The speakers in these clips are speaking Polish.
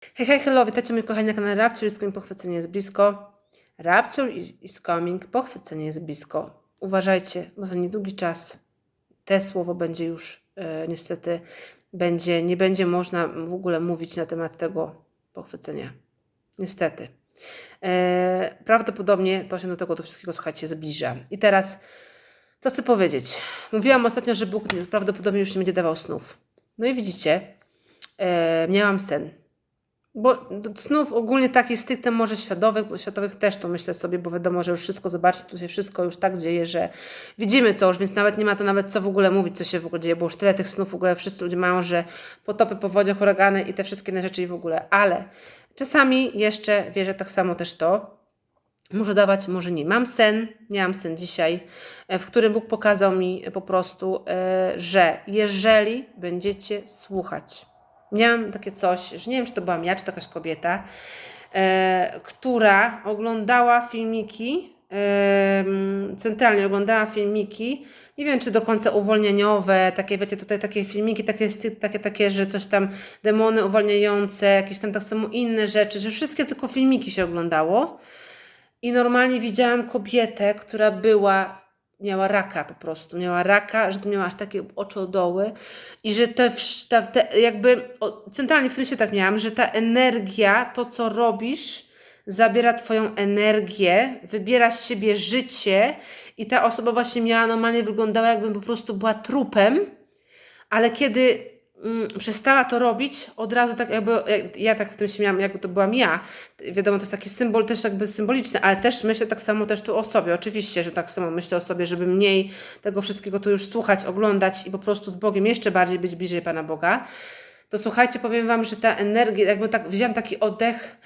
Hej, hej, hello, witajcie moi kochani na kanale Rapture is Coming, pochwycenie jest blisko. Rapture is coming, pochwycenie jest blisko. Uważajcie, bo za niedługi czas te słowo będzie już e, niestety, będzie, nie będzie można w ogóle mówić na temat tego pochwycenia. Niestety. E, prawdopodobnie to się do tego do wszystkiego, słuchajcie, zbliża. I teraz, co chcę powiedzieć? Mówiłam ostatnio, że Bóg prawdopodobnie już nie będzie dawał snów. No i widzicie, e, miałam sen. Bo snów ogólnie takich stricte może światowych, bo światowych też to myślę sobie, bo wiadomo, że już wszystko, zobaczcie, tu się wszystko już tak dzieje, że widzimy co już, więc nawet nie ma to nawet co w ogóle mówić, co się w ogóle dzieje, bo już tyle tych snów w ogóle wszyscy ludzie mają, że potopy, powodzie, huragany i te wszystkie inne rzeczy i w ogóle, ale czasami jeszcze wierzę tak samo też to, może dawać, może nie. Mam sen, miałam sen dzisiaj, e, w którym Bóg pokazał mi po prostu, e, że jeżeli będziecie słuchać, miałam takie coś, że nie wiem, czy to byłam ja, czy jakaś kobieta, e, która oglądała filmiki, e, centralnie oglądała filmiki, nie wiem, czy do końca uwolnieniowe, takie, wiecie, tutaj takie filmiki, takie, takie, takie, że coś tam, demony uwalniające, jakieś tam tak samo inne rzeczy, że wszystkie tylko filmiki się oglądało. I normalnie widziałam kobietę, która była, miała raka po prostu, miała raka, że to miała aż takie oczodoły i że te, ta, te jakby, o, centralnie w tym się tak miałam, że ta energia, to co robisz, zabiera Twoją energię, wybiera z siebie życie i ta osoba właśnie miała, normalnie wyglądała jakby po prostu była trupem, ale kiedy przestała to robić, od razu tak jakby, jak, ja tak w tym się miałam, jakby to byłam ja. Wiadomo, to jest taki symbol też jakby symboliczny, ale też myślę tak samo też tu o sobie. Oczywiście, że tak samo myślę o sobie, żeby mniej tego wszystkiego tu już słuchać, oglądać i po prostu z Bogiem jeszcze bardziej być bliżej Pana Boga. To słuchajcie, powiem Wam, że ta energia, jakby tak wziąłam taki oddech,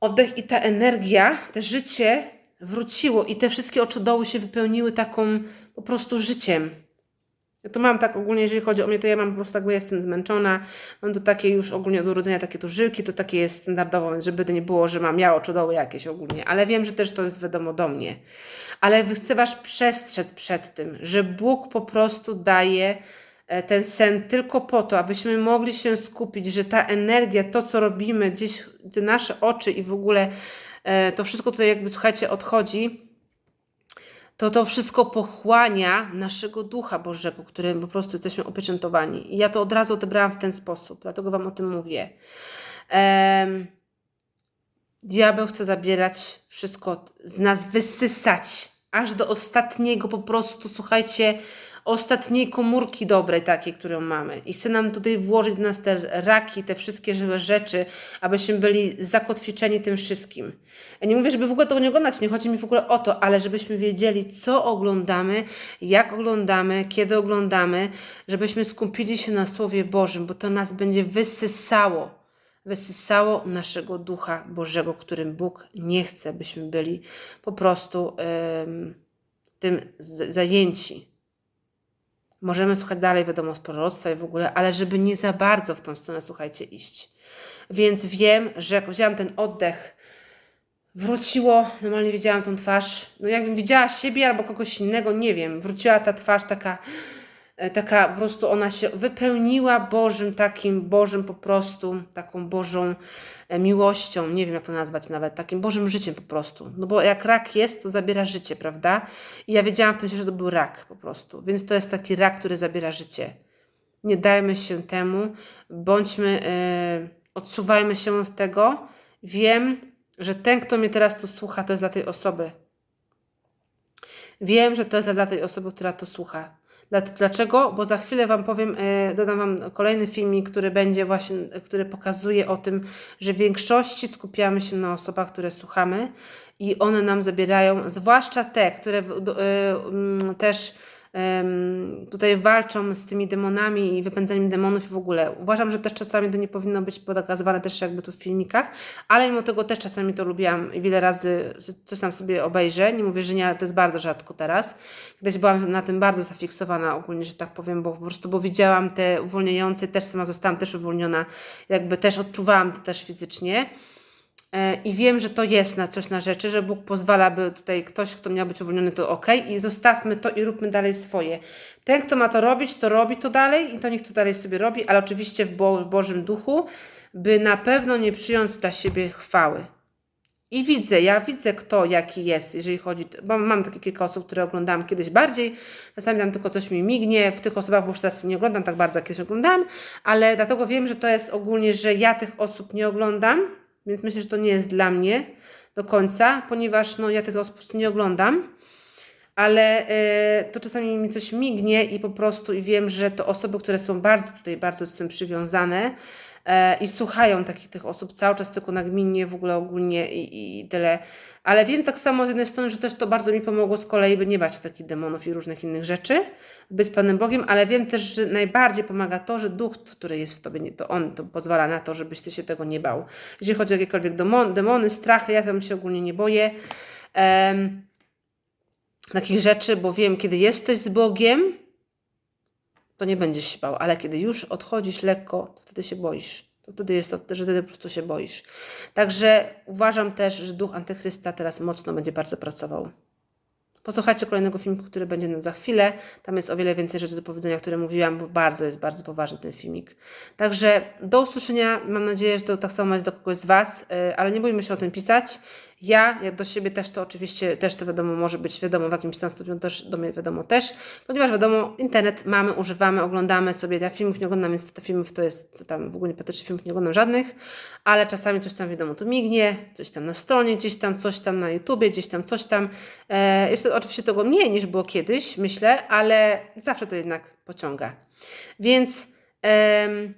oddech i ta energia, te życie wróciło i te wszystkie oczodoły się wypełniły taką po prostu życiem. Ja to mam tak ogólnie, jeżeli chodzi o mnie, to ja mam po prostu tak, bo jestem zmęczona, mam tu takie już ogólnie od urodzenia takie tu żyłki, to takie jest standardowo, więc żeby to nie było, że mam ja oczodoły jakieś ogólnie, ale wiem, że też to jest wiadomo do mnie. Ale chcę Was przestrzec przed tym, że Bóg po prostu daje e, ten sen tylko po to, abyśmy mogli się skupić, że ta energia, to co robimy, gdzieś te nasze oczy i w ogóle e, to wszystko tutaj jakby, słuchajcie, odchodzi, to to wszystko pochłania naszego Ducha Bożego, którym po prostu jesteśmy opieczętowani. I ja to od razu odebrałam w ten sposób, dlatego Wam o tym mówię. Em, diabeł chce zabierać wszystko z nas, wysysać aż do ostatniego po prostu, słuchajcie, ostatniej komórki dobrej takiej, którą mamy. I chce nam tutaj włożyć do nas te raki, te wszystkie żywe rzeczy, abyśmy byli zakotwiczeni tym wszystkim. Ja nie mówię, żeby w ogóle tego nie oglądać, nie chodzi mi w ogóle o to, ale żebyśmy wiedzieli, co oglądamy, jak oglądamy, kiedy oglądamy, żebyśmy skupili się na Słowie Bożym, bo to nas będzie wysysało wysysało naszego ducha Bożego, którym Bóg nie chce, byśmy byli po prostu em, tym zajęci. Możemy słuchać dalej, wiadomo, z proroctwa i w ogóle, ale żeby nie za bardzo w tą stronę, słuchajcie, iść. Więc wiem, że jak wzięłam ten oddech, wróciło, normalnie widziałam tą twarz, no jakbym widziała siebie albo kogoś innego, nie wiem, wróciła ta twarz taka, taka po prostu ona się wypełniła Bożym takim, Bożym po prostu, taką Bożą e, miłością, nie wiem jak to nazwać nawet, takim Bożym życiem po prostu. No bo jak rak jest, to zabiera życie, prawda? I ja wiedziałam w tym się, że to był rak po prostu. Więc to jest taki rak, który zabiera życie. Nie dajmy się temu, bądźmy, e, odsuwajmy się od tego. Wiem, że ten, kto mnie teraz tu słucha, to jest dla tej osoby. Wiem, że to jest dla tej osoby, która to słucha. Dla- Dlaczego? Bo za chwilę Wam powiem, e, dodam Wam kolejny filmik, który będzie właśnie, który pokazuje o tym, że w większości skupiamy się na osobach, które słuchamy i one nam zabierają, zwłaszcza te, które e, też tutaj walczą z tymi demonami i wypędzeniem demonów w ogóle. Uważam, że też czasami to nie powinno być pokazywane też jakby tu w filmikach, ale mimo tego też czasami to lubiłam i wiele razy coś tam sobie obejrzę. Nie mówię, że nie, ale to jest bardzo rzadko teraz. Kiedyś byłam na tym bardzo zafiksowana ogólnie, że tak powiem, bo po prostu, bo widziałam te uwolniające, też sama zostałam też uwolniona, jakby też odczuwałam to też fizycznie. E, I wiem, że to jest na coś na rzeczy, że Bóg pozwala, by tutaj ktoś, kto miał być uwolniony, to ok, i zostawmy to i róbmy dalej swoje. Ten, kto ma to robić, to robi to dalej i to niech to dalej sobie robi, ale oczywiście w, Bo w Bożym Duchu, by na pewno nie przyjąć dla siebie chwały. I widzę, ja widzę kto jaki jest, jeżeli chodzi, bo mam takie kilka osób, które oglądałam kiedyś bardziej, czasami tam tylko coś mi mignie, w tych osobach, bo już teraz nie oglądam tak bardzo, jak kiedyś oglądałam, ale dlatego wiem, że to jest ogólnie, że ja tych osób nie oglądam, więc myślę, że to nie jest dla mnie do końca, ponieważ no, ja tych osób nie oglądam, ale y, to czasami mi coś mignie i po prostu i wiem, że to osoby, które są bardzo tutaj, bardzo z tym przywiązane, i słuchają takich tych osób cały czas tylko nagminnie, w ogóle ogólnie i, i tyle. Ale wiem tak samo z jednej strony, że też to bardzo mi pomogło z kolei, by nie bać takich demonów i różnych innych rzeczy, być z Panem Bogiem, ale wiem też, że najbardziej pomaga to, że duch, który jest w tobie, to on to pozwala na to, żebyś ty się tego nie bał. Jeżeli chodzi o jakiekolwiek demon, demony, strachy, ja tam się ogólnie nie boję. Em, takich rzeczy, bo wiem, kiedy jesteś z Bogiem, to nie będziesz się bał, ale kiedy już odchodzisz lekko, to wtedy się boisz. To wtedy jest to, że wtedy po prostu się boisz. Także uważam też, że duch Antychrysta teraz mocno będzie bardzo pracował. Posłuchajcie kolejnego filmu, który będzie za chwilę. Tam jest o wiele więcej rzeczy do powiedzenia, które mówiłam, bo bardzo jest bardzo poważny ten filmik. Także do usłyszenia. Mam nadzieję, że to tak samo jest do kogoś z Was, yy, ale nie bójmy się o tym pisać. Ja, jak do siebie też to oczywiście, też to wiadomo, może być wiadomo w jakimś tam stopniu, też do mnie wiadomo też, ponieważ wiadomo, internet mamy, używamy, oglądamy sobie, ja filmów nie oglądam, te filmów to jest, to tam w ogóle patetycznych filmów nie oglądam żadnych, ale czasami coś tam wiadomo tu mignie, coś tam na stronie, gdzieś tam, coś tam na YouTubie, gdzieś tam, coś tam. E, jest to oczywiście tego mniej niż było kiedyś, myślę, ale zawsze to jednak pociąga. Więc em,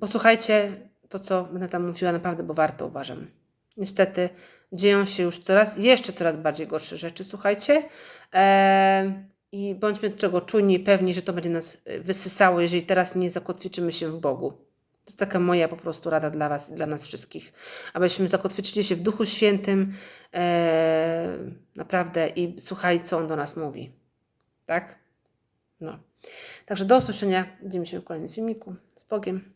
posłuchajcie to, co będę tam mówiła, naprawdę, bo warto, uważam. Niestety dzieją się już coraz, jeszcze coraz bardziej gorsze rzeczy, słuchajcie. Em, I bądźmy czego czujni i pewni, że to będzie nas y, wysysało, jeżeli teraz nie zakotwiczymy się w Bogu. To jest taka moja po prostu rada dla Was i dla nas wszystkich. Abyśmy zakotwiczyli się w Duchu Świętym e, naprawdę i słuchali, co On do nas mówi. Tak? No. Także do usłyszenia. Widzimy się w kolejnym filmiku. Z Bogiem.